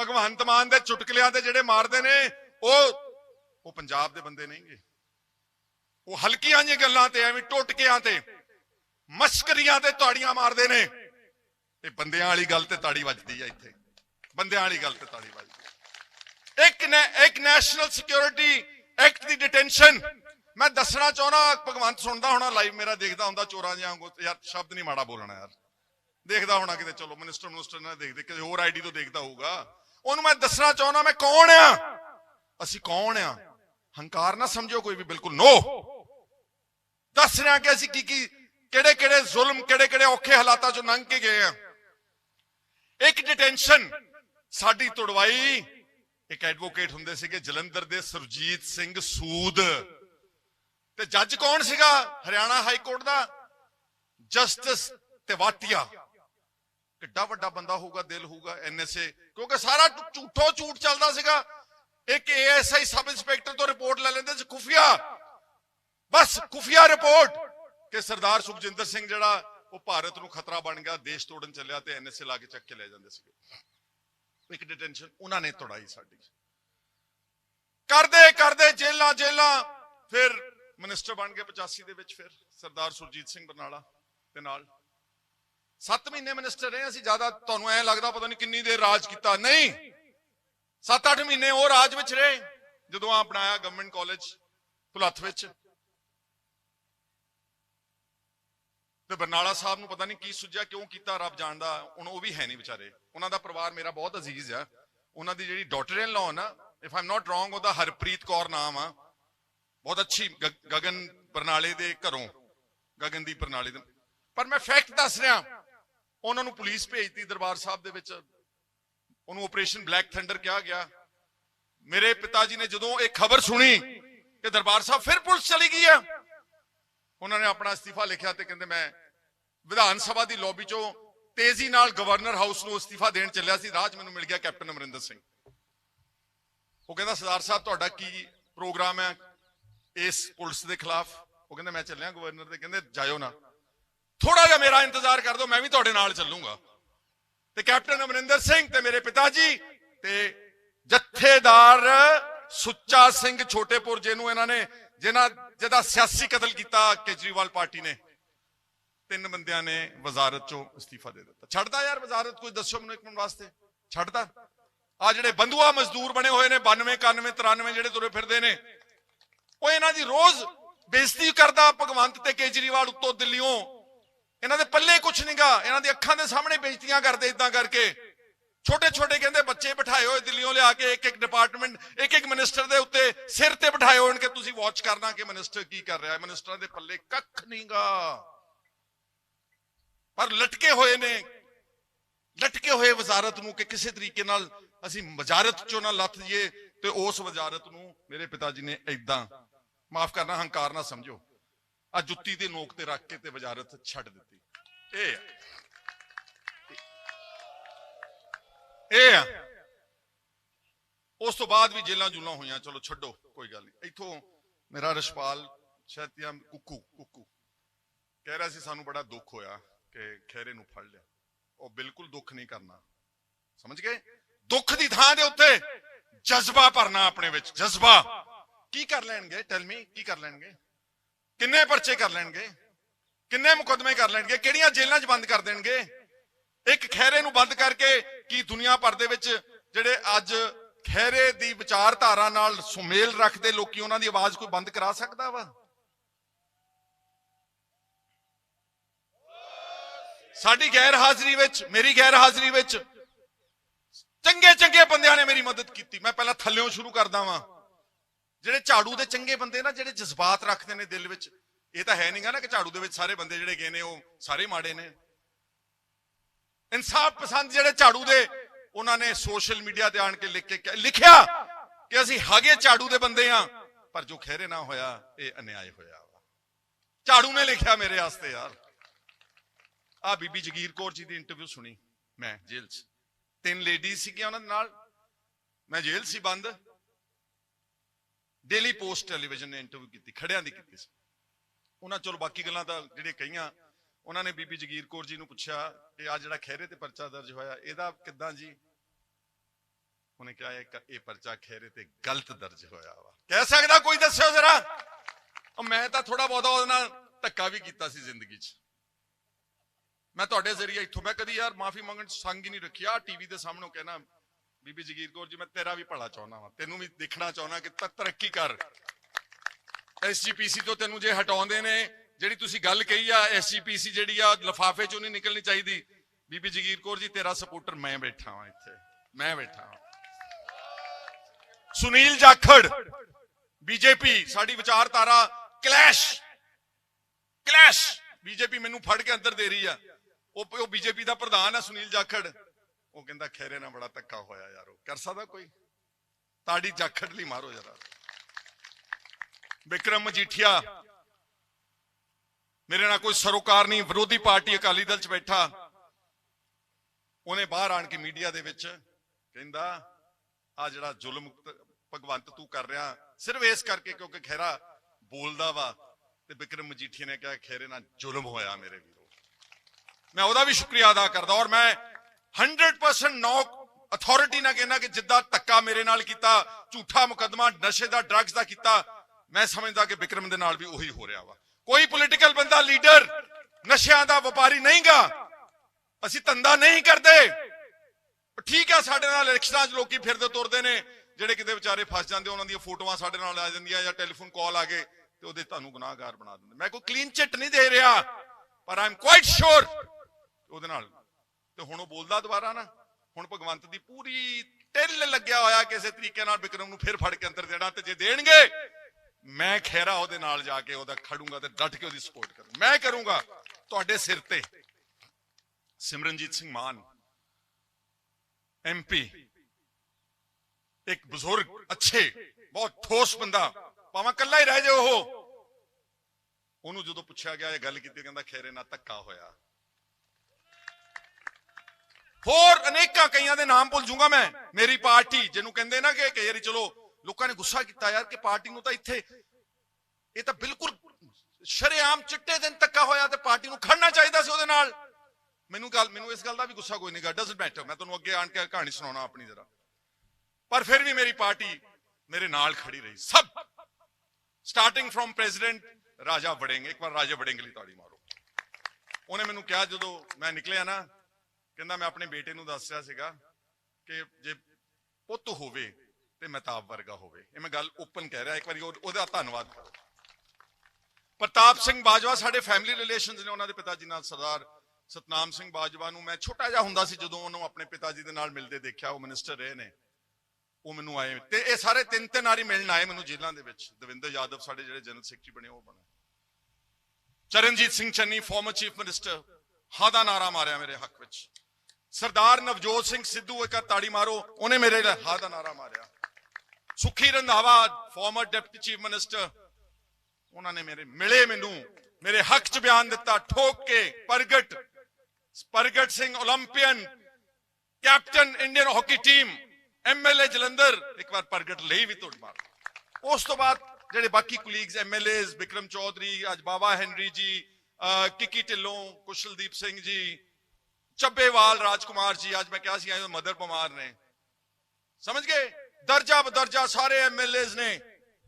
ਭਗਵੰਤ ਮਾਨ ਦੇ ਚੁਟਕਲਿਆਂ ਤੇ ਜਿਹੜੇ ਮਾਰਦੇ ਨੇ, ਉਹ ਉਹ ਪੰਜਾਬ ਦੇ ਬੰਦੇ ਨਹੀਂਗੇ ਉਹ ਹਲਕੀਆਂ ਜੀਆਂ ਗੱਲਾਂ ਤੇ, ਐਵੇਂ ਟੋਟਕਿਆਂ ਤੇ, ਮਸਕਰੀਆਂ ਤੇ ਤਾੜੀਆਂ ਮਾਰਦੇ ਨੇ। ਇਹ ਬੰਦਿਆਂ ਵਾਲੀ ਗੱਲ ਤੇ ਤਾੜੀ ਵੱਜਦੀ ਆ ਇੱਥੇ। ਬੰਦਿਆਂ ਵਾਲੀ ਗੱਲ ਤੇ ਤਾੜੀ ਵੱਜਦੀ ਇੱਕ ਨੇ, ਇੱਕ ਨੈਸ਼ਨਲ ਸਿਕਿਉਰਿਟੀ ਐਕਟ ਦੀ ਡਿਟੈਂਸ਼ਨ ਮੈਂ ਦੱਸਣਾ ਚਾਹਣਾ ਭਗਵੰਤ ਸੁਣਦਾ ਹੋਣਾ ਲਾਈਵ ਮੇਰਾ ਦੇਖਦਾ ਹੁੰਦਾ ਚੋਰਾਂ ਜਿਹਾ ਵਾਂਗੂ। ਯਾਰ, ਸ਼ਬਦ ਨਹੀਂ ਮਾੜਾ ਬੋਲਣਾ ਯਾਰ। ਦੇਖਦਾ ਹੋਣਾ ਕਿਤੇ, ਚਲੋ ਮਿਨਿਸਟਰ ਮਿਨਿਸਟਰ ਨਾਲ ਦੇਖਦੇ, ਕਿਸੇ ਹੋਰ ਆਈਡੀ ਤੋਂ ਦੇਖਦਾ ਹੋਊਗਾ। ਉਹਨੂੰ ਮੈਂ ਦੱਸਣਾ ਚਾਹੁੰਦਾ ਮੈਂ ਕੌਣ ਆ? ਅਸੀਂ ਕੌਣ ਆ? ਹੰਕਾਰ ਨਾ ਸਮਝੋ ਕੋਈ ਵੀ, ਬਿਲਕੁਲ ਨੋ। ਦੱਸ ਰਿਹਾ ਕਿ ਅਸੀਂ ਕੀ ਕੀ, ਕਿਹੜੇ ਕਿਹੜੇ ਜ਼ੁਲਮ, ਕਿਹੜੇ ਕਿਹੜੇ ਔਖੇ ਹਾਲਾਤਾਂ ਚੋਂ ਲੰਘ ਕੇ ਗਏ ਆ। ਇੱਕ ਡਿਟੈਂਸ਼ਨ ਸਾਡੀ ਤੁੜਵਾਈ। ਇੱਕ ਐਡਵੋਕੇਟ ਹੁੰਦੇ ਸੀਗੇ ਜਲੰਧਰ ਦੇ ਸਰਜੀਤ ਸਿੰਘ ਸੂਦ। ਤੇ ਜੱਜ ਕੌਣ ਸੀਗਾ? ਹਰਿਆਣਾ ਹਾਈ ਕੋਰਟ ਦਾ ਜਸਟਿਸ ਤਿਵਾਟੀਆ। ਕਿੱਡਾ ਵੱਡਾ ਬੰਦਾ ਹੋਊਗਾ, ਦਿਲ ਹੋਊਗਾ ਐਨਐਸਏ, ਕਿਉਂਕਿ ਸਾਰਾ ਝੂਠੋ ਝੂਠ ਚੱਲਦਾ ਸੀਗਾ। ਇੱਕ ਏਐਸਆਈ ਸਬ ਇੰਸਪੈਕਟਰ ਤੋਂ ਰਿਪੋਰਟ ਲੈ ਲੈਂਦੇ ਸੀ, ਖੁਫੀਆ। ਬਸ, ਖੁਫੀਆ ਰਿਪੋਰਟ। ਕਿ ਸਰਦਾਰ ਸੁਖਜਿੰਦਰ ਸਿੰਘ ਜਿਹੜਾ, ਉਹ ਭਾਰਤ ਨੂੰ ਖਤਰਾ ਬਣ ਗਿਆ, ਦੇਸ਼ ਤੋੜਨ ਚੱਲਿਆ ਤੇ ਐਨਐਸਏ ਲਾ ਕੇ ਚੱਕ ਕੇ ਲੈ ਜਾਂਦੇ ਸੀਗੇ। ਇੱਕ ਡਿਟੈਂਸ਼ਨ ਉਹਨਾਂ ਨੇ ਤੋੜਾਈ ਸਾਡੀ। ਕਰਦੇ ਕਰਦੇ ਜੇਲਾਂ ਜੇਲਾਂ ਫਿਰ ਮਿਨਿਸਟਰ ਬਣ ਗਏ 85 ਦੇ ਵਿੱਚ ਫਿਰ, ਸਰਦਾਰ ਸੁਰਜੀਤ ਸਿੰਘ ਬਰਨਾਲਾ ਦੇ ਨਾਲ। 7 ਮਹੀਨੇ ਮਿਨਿਸਟਰ ਰਹੇ ਅਸੀਂ, ਜ਼ਿਆਦਾ ਤੁਹਾਨੂੰ ਐ ਲੱਗਦਾ ਪਤਾ ਨਹੀਂ ਕਿੰਨੀ ਦੇਰ ਰਾਜ ਕੀਤਾ। ਨਹੀਂ। 7-8 ਮਹੀਨੇ ਉਹ ਰਾਜ ਵਿੱਚ ਰਹੇ, ਜਦੋਂ ਆ ਬਣਾਇਆ ਗਵਰਨਮੈਂਟ ਕਾਲਜ ਭੁਲੱਥ ਵਿੱਚ। ਤੇ ਬਰਨਾਲਾ ਸਾਹਿਬ ਨੂੰ ਪਤਾ ਨਹੀਂ ਕੀ ਸੁਝਿਆ, ਕਿਉਂ ਕੀਤਾ ਰੱਬ ਜਾਣਦਾ, ਹੁਣ ਉਹ ਵੀ ਹੈ ਨਹੀਂ ਵਿਚਾਰੇ। ਉਹਨਾਂ ਦਾ ਪਰਿਵਾਰ ਮੇਰਾ ਬਹੁਤ ਅਜ਼ੀਜ਼ ਆ। ਉਹਨਾਂ ਦੀ ਜਿਹੜੀ ਡਾਟਰ ਇਨ ਲਾਅ ਨਾ ਇਫ ਆਮ ਨਾਟ ਰੋਂਗ ਉਹਦਾ ਹਰਪ੍ਰੀਤ ਕੌਰ ਨਾਮ ਆ। ਬਹੁਤ ਅੱਛੀ ਗਗਨ ਬਰਨਾਲੇ ਦੇ ਘਰੋਂ, ਗਗਨਦੀਪ ਬਰਨਾਲੇ ਦੇ ਪਰ ਮੈਂ ਫੈਕਟ ਦੱਸ ਰਿਹਾ। ਉਹਨਾਂ ਨੂੰ ਪੁਲਿਸ ਭੇਜਤੀ ਦਰਬਾਰ ਸਾਹਿਬ ਦੇ ਵਿੱਚ। ਉਹਨੂੰ ਆਪਰੇਸ਼ਨ ਬਲੈਕ ਥੰਡਰ ਕਿਹਾ ਗਿਆ। ਮੇਰੇ ਪਿਤਾ ਜੀ ਨੇ ਜਦੋਂ ਇਹ ਖਬਰ ਸੁਣੀ ਕਿ ਦਰਬਾਰ ਸਾਹਿਬ ਫਿਰ ਪੁਲਿਸ ਚਲੀ ਗਈ ਹੈ, ਉਹਨਾਂ ਨੇ ਆਪਣਾ ਅਸਤੀਫਾ ਲਿਖਿਆ ਤੇ ਕਹਿੰਦੇ ਮੈਂ ਵਿਧਾਨ ਸਭਾ ਦੀ ਲੌਬੀ ਚੋਂ ਤੇਜ਼ੀ ਨਾਲ ਗਵਰਨਰ ਹਾਊਸ ਨੂੰ ਅਸਤੀਫਾ ਦੇਣ ਚੱਲਿਆ ਸੀ। ਰਾਜ ਮੈਨੂੰ ਮਿਲ ਗਿਆ ਕੈਪਟਨ ਅਮਰਿੰਦਰ ਸਿੰਘ। ਉਹ ਕਹਿੰਦਾ, ਸਰਦਾਰ ਸਾਹਿਬ, ਤੁਹਾਡਾ ਕੀ ਪ੍ਰੋਗਰਾਮ ਹੈ ਇਸ ਪੁਲਿਸ ਦੇ ਖਿਲਾਫ? ਉਹ ਕਹਿੰਦਾ, ਮੈਂ ਚੱਲਿਆ ਗਵਰਨਰ ਦੇ। ਕਹਿੰਦੇ, ਜਾਇਓ ਨਾ। ਥੋੜਾ ਜਿਹਾ ਮੇਰਾ ਇੰਤਜ਼ਾਰ ਕਰ ਦਿਓ, ਮੈਂ ਵੀ ਤੁਹਾਡੇ ਨਾਲ ਚੱਲੂਗਾ। ਤੇ ਕੈਪਟਨ ਅਮਰਿੰਦਰ ਸਿੰਘ ਤੇ ਮੇਰੇ ਪਿਤਾ ਜੀ ਤੇ ਜਥੇਦਾਰ ਸੁੱਚਾ ਸਿੰਘ ਛੋਟੇਪੁਰ, ਜਿਹਨੂੰ ਇਹਨਾਂ ਨੇ, ਜਿਹਨਾਂ, ਜਿਹਦਾ ਸਿਆਸੀ ਕਤਲ ਕੀਤਾ ਕੇਜਰੀਵਾਲ ਪਾਰਟੀ ਨੇ, ਤਿੰਨ ਬੰਦਿਆਂ ਨੇ ਵਜ਼ਾਰਤ ਚੋਂ ਅਸਤੀਫਾ ਦੇ ਦਿੱਤਾ। ਛੱਡਦਾ ਯਾਰ ਵਜ਼ਾਰਤ, ਕੋਈ ਦੱਸੋ ਮੈਨੂੰ ਇੱਕ ਮਿੰਟ ਵਾਸਤੇ। ਛੱਡਦਾ। ਆ ਜਿਹੜੇ ਬੰਦੂਆ ਮਜ਼ਦੂਰ ਬਣੇ ਹੋਏ ਨੇ 92 91 93 ਜਿਹੜੇ ਤੁਰੇ ਫਿਰਦੇ ਨੇ, ਉਹ ਇਹਨਾਂ ਦੀ ਰੋਜ਼ ਬੇਇੱਜ਼ਤੀ ਕਰਦਾ ਭਗਵੰਤ ਤੇ ਕੇਜਰੀਵਾਲ ਉੱਤੋਂ ਦਿੱਲੀੋਂ ਇਹਨਾਂ ਦੇ ਪੱਲੇ ਕੁਝ ਨਹੀਂਗਾ ਇਹਨਾਂ ਦੀ ਅੱਖਾਂ ਦੇ ਸਾਹਮਣੇ ਬੇਇੱਜ਼ਤੀਆਂ ਕਰਦੇ ਇਦਾਂ ਕਰਕੇ। ਛੋਟੇ ਛੋਟੇ ਕਹਿੰਦੇ ਬੱਚੇ ਬਿਠਾਏ ਹੋਏ ਦਿੱਲੀੋਂ ਲਿਆ ਕੇ ਇੱਕ ਇੱਕ ਡਿਪਾਰਟਮੈਂਟ ਇੱਕ ਇੱਕ ਮਿਨਿਸਟਰ ਦੇ ਉੱਤੇ ਸਿਰ ਤੇ ਬਿਠਾਏ ਹੋਣ ਕਿ ਤੁਸੀਂ ਵਾਚ ਕਰਨਾ ਕਿ ਮਿਨਿਸਟਰ ਕੀ ਕਰ ਰਿਹਾ ਹੈ। ਮਿਨਿਸਟਰਾਂ ਦੇ ਪੱਲੇ ਕੱਖ ਨਹੀਂਗਾ ਪਰ ਲਟਕੇ ਹੋਏ ਨੇ। ਲਟਕੇ ਹੋਏ ਵਜ਼ਾਰਤ ਨੂੰ ਕਿ ਕਿਸੇ ਤਰੀਕੇ ਨਾਲ ਅਸੀਂ ਵਜ਼ਾਰਤ ਚੋਂ ਨਾ ਲੱਥ ਜੀਏ ਤੇ ਉਸ ਵਜ਼ਾਰਤ ਨੂੰ ਮੇਰੇ ਪਿਤਾ ਜੀ ਨੇ ਇਦਾਂ ਮਾਫ ਕਰਨਾ, ਹੰਕਾਰ ਨਾ ਸਮਝੋ। ਆ ਜੁੱਤੀ ਦੇ ਨੋਕ ਤੇ ਰੱਖ ਕੇ ਤੇ ਵਜ਼ਾਰਤ ਛੱਡ ਦਿੱਤੀ। ਇਹ ਆ। ਇਹ ਆ। ਉਸ ਤੋਂ ਬਾਅਦ ਵੀ ਜੇਲਾਂ ਜੁਲਾਂ ਹੋਈਆਂ। ਚਲੋ ਛੱਡੋ, ਕੋਈ ਗੱਲ ਨਹੀਂ। ਇੱਥੋਂ ਮੇਰਾ ਰਸ਼ਪਾਲ ਸ਼ੈਤੀਆ ਕੁੱਕੂ ਕੁੱਕੂ। ਕਹਿ ਰਿਹਾ ਸੀ ਸਾਨੂੰ ਬੜਾ ਦੁੱਖ ਹੋਇਆ ਕਿ ਖੈਰੇ ਨੂੰ ਫੜ ਲਿਆ। ਉਹ ਬਿਲਕੁਲ ਦੁੱਖ ਨਹੀਂ ਕਰਨਾ। ਸਮਝ ਗਏ? ਦੁੱਖ ਦੀ ਥਾਂ ਦੇ ਉੱਤੇ ਜਜ਼ਬਾ ਭਰਨਾ ਆਪਣੇ ਵਿੱਚ। ਜਜ਼ਬਾ। ਕੀ ਕਰ ਲੈਣਗੇ? ਟੈਲ ਮੀ ਕੀ ਕਰ ਲੈਣਗੇ? ਕਿੰਨੇ ਪਰਚੇ ਕਰ ਲੈਣਗੇ? ਕਿੰਨੇ ਮੁਕਦਮੇ ਕਰ ਲੈਣਗੇ? ਕਿਹੜੀਆਂ ਜੇਲ੍ਹਾਂ 'ਚ ਬੰਦ ਕਰ ਦੇਣਗੇ? ਇੱਕ ਖੈਰੇ ਨੂੰ ਬੰਦ ਕਰਕੇ ਕੀ ਦੁਨੀਆ ਭਰ ਦੇ ਵਿੱਚ ਜਿਹੜੇ ਅੱਜ ਖੈਰੇ ਦੀ ਵਿਚਾਰਧਾਰਾ ਨਾਲ ਸੁਮੇਲ ਰੱਖਦੇ ਲੋਕੀ ਉਹਨਾਂ ਦੀ ਆਵਾਜ਼ ਕੋਈ ਬੰਦ ਕਰਾ ਸਕਦਾ ਵਾ? ਸਾਡੀ ਗੈਰ ਹਾਜ਼ਰੀ ਵਿੱਚ, ਮੇਰੀ ਗੈਰ ਹਾਜ਼ਰੀ ਵਿੱਚ ਚੰਗੇ ਚੰਗੇ ਬੰਦਿਆਂ ਨੇ ਮੇਰੀ ਮਦਦ ਕੀਤੀ। ਮੈਂ ਪਹਿਲਾਂ ਥੱਲੇੋਂ ਸ਼ੁਰੂ ਕਰਦਾ ਵਾਂ। ਜਿਹੜੇ ਝਾੜੂ ਦੇ ਚੰਗੇ ਬੰਦੇ ਨਾ, ਜਿਹੜੇ ਜਜ਼ਬਾਤ ਰੱਖਦੇ ਨੇ ਦਿਲ ਵਿੱਚ, ਇਹ ਤਾਂ ਹੈ ਨਹੀਂਗਾ ਨਾ ਕਿ ਝਾੜੂ ਦੇ ਵਿੱਚ ਸਾਰੇ ਬੰਦੇ ਜਿਹੜੇ ਗਏ ਨੇ, ਉਹ ਸਾਰੇ ਮਾੜੇ ਨੇ। ਇਨਸਾਫ ਪਸੰਦ ਜਿਹੜੇ ਝਾੜੂ ਦੇ, ਉਹਨਾਂ ਨੇ ਸੋਸ਼ਲ ਮੀਡੀਆ ਤੇ ਆਣ ਕੇ ਲਿਖ ਕੇ ਲਿਖਿਆ ਕਿ ਅਸੀਂ ਹਾਗੇ ਝਾੜੂ ਦੇ ਬੰਦੇ ਆ, ਪਰ ਜੋ ਖਹਿਰੇ ਨਾ ਹੋਇਆ, ਇਹ ਅਨਿਆਏ ਹੋਇਆ ਝਾੜੂ ਨੇ ਲਿਖਿਆ ਮੇਰੇ ਵਾਸਤੇ ਯਾਰ। ਆ ਬੀਬੀ ਜਗੀਰ ਕੌਰ ਜੀ ਦੀ ਇੰਟਰਵਿਊ ਸੁਣੀ, ਮੈਂ ਜੇਲ੍ਹ 'ਚ। ਤਿੰਨ ਲੇਡੀਜ਼ ਸੀਗੀਆਂ ਉਹਨਾਂ ਦੇ ਨਾਲ। ਮੈਂ ਜੇਲ੍ਹ ਸੀ ਬੰਦ। ਡੇਲੀ ਪੋਸਟ ਟੈਲੀਵਿਜ਼ਨ ਨੇ ਇੰਟਰਵਿਊ ਕੀਤੀ, ਖੜਿਆਂ ਦੀ ਕੀਤੀ ਸੀ। ਉਹਨਾਂ ਚਲੋ ਬਾਕੀ ਗੱਲਾਂ ਤਾਂ ਜਿਹੜੇ ਕਹੀਆਂ, ਉਹਨਾਂ ਨੇ ਬੀਬੀ ਜਗੀਰ ਕੌਰ ਜੀ ਨੂੰ ਪੁੱਛਿਆ ਕਿ ਆ ਜਿਹੜਾ ਖੈਰੇ ਤੇ ਪਰਚਾ ਦਰਜ ਹੋਇਆ, ਇਹਦਾ ਕਿੱਦਾਂ ਜੀ? ਉਹਨੇ ਕਿਹਾ, ਇਹ ਪਰਚਾ ਖੈਰੇ ਤੇ ਗਲਤ ਦਰਜ ਹੋਇਆ ਵਾ। ਕਹਿ ਸਕਦਾ ਕੋਈ, ਦੱਸਿਓ ਜ਼ਰਾ। ਮੈਂ ਤਾਂ ਥੋੜਾ ਬਹੁਤਾ ਉਹਦੇ ਨਾਲ ਧੱਕਾ ਵੀ ਕੀਤਾ ਸੀ ਜ਼ਿੰਦਗੀ 'ਚ। ਮੈਂ ਤੁਹਾਡੇ ਜ਼ਰੀਏ ਇੱਥੋਂ, ਮੈਂ ਕਦੀ ਯਾਰ ਮਾਫੀ ਮੰਗਣ ਸੰਗ ਹੀ ਨਹੀਂ ਰੱਖਿਆ ਟੀਵੀ ਦੇ ਸਾਹਮਣੇ ਕਹਿਣਾ ਬੀਬੀ ਜਗੀਰ ਕੌਰ ਜੀ, ਮੈਂ ਤੇਰਾ ਵੀ ਭਲਾ ਚਾਹੁੰਦਾ ਵਾਂ। ਤੈਨੂੰ ਵੀ ਦੇਖਣਾ ਚਾਹੁੰਦਾ ਕਿ ਤਰੱਕੀ ਕਰ। ਐਸਜੀਪੀਸੀ ਤੋਂ ਤੈਨੂੰ ਜੇ ਹਟਾਉਂਦੇ ਨੇ, ਜਿਹੜੀ ਤੁਸੀਂ ਗੱਲ ਕਹੀ ਆ ਐਸਜੀਪੀਸੀ ਜਿਹੜੀ ਆ, ਲਫਾਫੇ ਚੋਂ ਨਹੀਂ ਨਿਕਲਣੀ ਚਾਹੀਦੀ। ਬੀਬੀ ਜਗੀਰ ਕੌਰ ਜੀ, ਤੇਰਾ ਸਪੋਰਟਰ ਮੈਂ ਬੈਠਾ ਵਾਂ ਇੱਥੇ। ਮੈਂ ਬੈਠਾ ਵਾਂ। ਸੁਨੀਲ ਜਾਖੜ ਬੀਜੇਪੀ ਸਾਡੀ ਵਿਚਾਰਧਾਰਾ ਕਲੈਸ਼। ਕਲੈਸ਼! ਬੀਜੇਪੀ ਮੈਨੂੰ ਫੜ ਕੇ ਅੰਦਰ ਦੇ ਰਹੀ ਆ। ਉਹ ਉਹ ਬੀਜੇਪੀ ਦਾ ਪ੍ਰਧਾਨ ਆ ਸੁਨੀਲ ਜਾਖੜ। ਉਹ ਕਹਿੰਦਾ ਖੈਰੇ ਨਾਲ ਬੜਾ ਧੱਕਾ ਹੋਇਆ ਯਾਰੋ ਕਰ ਸਕਦਾ ਕੋਈ? ਤਾੜੀ ਜਾਖੜ ਲਈ ਮਾਰੋ ਜਰਾ। ਵਿਕਰਮ ਮਜੀਠੀਆ, ਮੇਰੇ ਨਾਲ ਕੋਈ ਸਰੋਕਾਰ ਨਹੀਂ, ਵਿਰੋਧੀ ਪਾਰਟੀ ਅਕਾਲੀ ਦਲ ਚ ਬੈਠਾ। ਉਹਨੇ ਬਾਹਰ ਆਣ ਕੇ ਮੀਡੀਆ ਦੇ ਵਿੱਚ ਕਹਿੰਦਾ, ਆ ਜਿਹੜਾ ਜ਼ੁਲਮ ਭਗਵੰਤ ਤੂੰ ਕਰ ਰਿਹਾ, ਸਿਰਫ ਇਸ ਕਰਕੇ ਕਿਉਂਕਿ ਖੈਰਾ ਬੋਲਦਾ ਵਾ। ਤੇ ਵਿਕਰਮ ਮਜੀਠੀਆ ਨੇ ਕਿਹਾ ਖੈਰੇ ਨਾਲ ਜ਼ੁਲਮ ਹੋਇਆ ਮੇਰੇ ਵੀਰੋ। ਮੈਂ ਉਹਦਾ ਵੀ ਸ਼ੁਕਰੀਆ ਅਦਾ ਕਰਦਾ ਔਰ ਮੈਂ 100% ਨੌ ਅਥਾਰਟੀ ਨਾਲ ਕਹਿੰਦਾ ਕਿ ਜਿੱਦਾਂ ਧੱਕਾ ਮੇਰੇ ਨਾਲ ਕੀਤਾ, ਝੂਠਾ ਮੁਕੱਦਮਾ, ਨਸ਼ੇ ਦਾ, ਡਰੱਗਸ ਦਾ ਕੀਤਾ, ਮੈਂ ਸਮਝਦਾ ਕਿ ਵਿਕਰਮ ਦੇ ਨਾਲ ਵੀ ਉਹੀ ਹੋ ਰਿਹਾ ਵਾ। ਕੋਈ ਪੋਲੀਟੀਕਲ ਬੰਦਾ ਲੀਡਰ ਨਸ਼ਿਆਂ ਦਾ ਵਪਾਰੀ ਨਹੀਂਗਾ। ਅਸੀਂ ਧੰਦਾ ਨਹੀਂ ਕਰਦੇ। ਠੀਕ ਆ, ਸਾਡੇ ਨਾਲ ਇਲੈਕਸ਼ਨਾਂ 'ਚ ਲੋਕੀ ਫਿਰਦੇ, ਤੁਰਦੇ ਨੇ। ਜਿਹੜੇ ਕਿਤੇ ਵਿਚਾਰੇ ਫਸ ਜਾਂਦੇ, ਉਹਨਾਂ ਦੀਆਂ ਫੋਟੋਆਂ ਸਾਡੇ ਨਾਲ ਆ ਜਾਂਦੀਆਂ ਜਾਂ ਟੈਲੀਫੋਨ ਕਾਲ ਆ ਗਏ ਤੇ ਉਹਦੇ ਤੁਹਾਨੂੰ ਗੁਨਾਹਗਾਰ ਬਣਾ ਦਿੰਦੇ। ਮੈਂ ਕੋਈ ਕਲੀਨ ਚਿੱਟ ਨਹੀਂ ਦੇ ਰਿਹਾ, ਪਰ ਆਮ ਕੁਆਇਟ ਸ਼ੋਰ ਉਹਦੇ ਨਾਲ ਤੇ ਹੁਣ ਉਹ ਬੋਲਦਾ ਦੁਬਾਰਾ ਨਾ, ਹੁਣ ਭਗਵੰਤ ਦੀ ਪੂਰੀ ਟਿੱਲ ਲੱਗਿਆ ਹੋਇਆ ਕਿਸੇ ਤਰੀਕੇ ਨਾਲ ਵਿਕਰਮ ਨੂੰ ਫਿਰ ਫੜ ਕੇ ਅੰਦਰ ਦੇਣਾ ਤੇ ਜੇ ਦੇਣਗੇ, ਮੈਂ ਖੈਰਾ ਉਹਦੇ ਨਾਲ ਜਾ ਕੇ ਉਹਦਾ ਖੜੂੰਗਾ ਤੇ ਡਟ ਕੇ ਉਹਦੀ ਸਪੋਰਟ ਕਰੂੰ ਮੈਂ ਕਰੂੰਗਾ ਤੁਹਾਡੇ ਸਿਰ ਤੇ। ਸਿਮਰਨਜੀਤ ਸਿੰਘ ਮਾਨ ਐਮਪੀ ਇੱਕ ਬਜ਼ੁਰਗ, ਅੱਛੇ, ਬਹੁਤ ਠੋਸ ਬੰਦਾ, ਭਾਵੇਂ ਕੱਲਾ ਹੀ ਰਹਿ ਜਾਏ ਉਹ। ਉਹਨੂੰ ਜਦੋਂ ਪੁੱਛਿਆ ਗਿਆ, ਇਹ ਗੱਲ ਕੀਤੀ ਕਹਿੰਦਾ ਖੈਰੇ ਨਾਲ ਧੱਕਾ ਹੋਇਆ। ਹੋਰ ਅਨੇਕਾਂ ਕਈਆਂ ਦੇ ਨਾਮ ਭੁੱਲ ਜੂੰਗਾ ਮੈਂ। ਮੇਰੀ ਪਾਰਟੀ, ਜਿਹਨੂੰ ਕਹਿੰਦੇ ਨਾ ਕਿ ਕਈ ਵਾਰੀ ਚਲੋ ਲੋਕਾਂ ਨੇ ਗੁੱਸਾ ਕੀਤਾ ਯਾਰ ਕਿ ਪਾਰਟੀ ਨੂੰ ਤਾਂ ਇੱਥੇ ਇਹ ਤਾਂ ਬਿਲਕੁਲ ਸ਼ਰੇਆਮ ਚਿੱਟੇ ਦਿਨ ਧੱਕਾ ਹੋਇਆ ਤੇ ਪਾਰਟੀ ਨੂੰ ਖੜਨਾ ਚਾਹੀਦਾ ਸੀ ਉਹਦੇ ਨਾਲ। ਮੈਨੂੰ ਗੱਲ, ਮੈਨੂੰ ਇਸ ਗੱਲ ਦਾ ਵੀ ਗੁੱਸਾ ਕੋਈ ਨਹੀਂਗਾ ਡਸਨਟ ਮੈਟਰ ਮੈਂ ਤੁਹਾਨੂੰ ਅੱਗੇ ਆਣ ਕੇ ਕਹਾਣੀ ਸੁਣਾਉਣਾ ਆਪਣੀ ਜ਼ਰਾ। ਪਰ ਫਿਰ ਵੀ ਮੇਰੀ ਪਾਰਟੀ ਮੇਰੇ ਨਾਲ ਖੜੀ ਰਹੀ। ਸਭ! Starting firm president Raja Warring. ਇੱਕ ਵਾਰ ਰਾਜਾ ਵੜਿੰਗ ਲਈ ਤਾੜੀ ਮਾਰੋ। ਉਹਨੇ ਮੈਨੂੰ ਕਿਹਾ ਜਦੋਂ ਮੈਂ ਨਿਕਲਿਆ ਨਾ ਕਹਿੰਦਾ ਮੈਂ ਆਪਣੇ ਬੇਟੇ ਨੂੰ ਦੱਸਿਆ ਸੀਗਾ ਕਿ ਜੇ ਪੁੱਤ ਹੋਵੇ ਤੇ ਮਹਿਤਾਬ ਵਰਗਾ ਹੋਵੇ। ਇਹ ਮੈਂ ਗੱਲ ਓਪਨ ਕਹਿ ਰਿਹਾ, ਇੱਕ ਵਾਰੀ ਉਹਦਾ ਧੰਨਵਾਦ ਕਰੋ। ਪ੍ਰਤਾਪ ਸਿੰਘ ਬਾਜਵਾ ਸਾਡੇ ਫੈਮਿਲੀ ਰਿਲੇਸ਼ਨਸ ਨੇ ਉਹਨਾਂ ਦੇ ਪਿਤਾ ਜੀ ਨਾਲ ਸਰਦਾਰ ਸਤਨਾਮ ਸਿੰਘ ਬਾਜਵਾ ਨੂੰ ਮੈਂ ਛੋਟਾ ਜਿਹਾ ਹੁੰਦਾ ਸੀ ਜਦੋਂ ਉਹਨੂੰ ਆਪਣੇ ਪਿਤਾ ਜੀ ਦੇ ਨਾਲ ਮਿਲਦੇ ਦੇਖਿਆ, ਉਹ ਮਿਨਿਸਟਰ ਰਹੇ ਨੇ। ਉਹ ਮੈਨੂੰ ਆਏ ਤੇ ਇਹ ਸਾਰੇ ਤਿੰਨ ਤਿੰਨ ਵਾਰੀ ਮਿਲਣ ਆਏ ਮੈਨੂੰ ਜੇਲ੍ਹਾਂ ਦੇ ਵਿੱਚ। ਦਵਿੰਦਰ ਯਾਦਵ ਸਾਡੇ ਜਿਹੜੇ ਜਨਰਲ ਸੈਕਟਰੀ ਬਣੇ, ਉਹ ਬਣੇ। Charanjit Singh Channi former chief minister ਹਾਂ ਦਾ ਨਾਰਾ ਮਾਰਿਆ ਮੇਰੇ ਹੱਕ ਵਿੱਚ। ਸਰਦਾਰ ਨਵਜੋਤ ਸਿੰਘ ਸਿੱਧੂ ਇੱਕ ਤਾੜੀ ਮਾਰੋ, ਉਹਨੇ ਮੇਰੇ ਹਾ ਦਾ ਨਾਰਾ ਮਾਰਿਆ। Sukhi Randhawa former deputy chief minister ਉਹਨਾਂ ਨੇ ਮੇਰੇ, ਮਿਲੇ ਮੈਨੂੰ, ਮੇਰੇ ਹੱਕ 'ਚ ਬਿਆਨ ਦਿੱਤਾ, ਠੋਕ ਕੇ, Pargat Pargat Singh 올림픽ੀਅਨ captain Indian hockey team MLA Jalandhar, ਇੱਕ ਵਾਰ ਪ੍ਰਗਟ ਲਈ ਵੀ ਤੋੜ ਮਾਰ। ਉਸ ਤੋਂ ਬਾਅਦ ਜਿਹੜੇ ਬਾਕੀ ਕੁਲੀਗਸ ਐਮਐਲਏਸ ਵਿਕਰਮ ਚੌਧਰੀ, ਅੱਜ ਬਾਬਾ ਹੈਨਰੀ ਜੀ ਕਿੱਕੀ ਢਿੱਲੋਂ, ਕੁਸ਼ਲਦੀਪ ਸਿੰਘ ਜੀ ਚੱਬੇਵਾਲ ਰਾਜਕੁਮਾਰ ਜੀ, ਅੱਜ ਮੈਂ ਕਿਹਾ ਸੀ, ਆਏ ਮਦਰ ਬਿਮਾਰ ਨੇ। ਸਮਝ ਗਏ? ਦਰਜਾ ਬਦਰਜਾ ਸਾਰੇ ਐਮਐਲਏਸ ਨੇ।